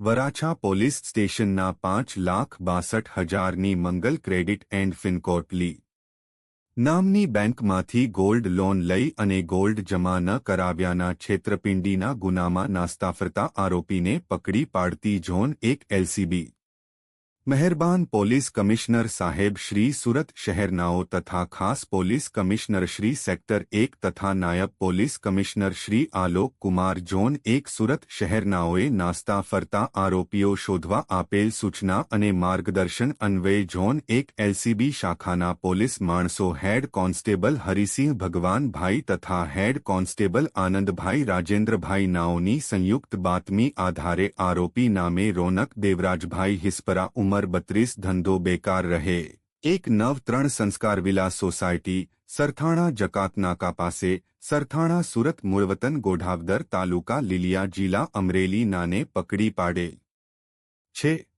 Varachha police સ્ટેશનના પાંચ લાખ બાસઠ હજારની મંગલ ક્રેડિટ એન્ડ ફિનકોર્ટ લી. નામની બેંકમાંથી ગોલ્ડ લોન લઈ અને ગોલ્ડ જમા ન કરાવ્યાના છેતરપિંડીના ગુનામાં નાસ્તા ફરતા આરોપીને પકડી પાડતી ઝોન એક એલસીબી. મહેરબાન પોલીસ કમિશનર સાહેબ શ્રી સુરત શહેરનાઓ તથા ખાસ પોલીસ કમિશનર શ્રી સેક્ટર એક તથા નાયબ police commissioner Shri Alok Kumar zone એક સુરત શહેરનાઓએ નાસ્તા ફરતા આરોપીઓ શોધવા આપેલ સૂચના અને માર્ગદર્શન અન્વયે ઝોન એક એલસીબી શાખાના પોલીસ માણસો હેડ કોન્સ્ટેબલ હરિસિંહ ભગવાનભાઈ તથા હેડ કોન્સ્ટેબલ આનંદભાઈ રાજેન્દ્રભાઈ નાઓની સંયુક્ત બાતમી આધારે આરોપી નામે રોનક દેવરાજભાઈ હિસ્પરા ઉમર બત્રીસ, ધંધો બેકાર રહે. એક નવ ત્રણ સંસ્કાર વિલા સોસાયટી, સરથાણા જકાતનાકા પાસે, સરથાણા, સુરત, મૂળવતન, ગોઢાવદર તાલુકા, લીલિયા જિલ્લા, અમરેલી નાને પકડી પાડે. છે.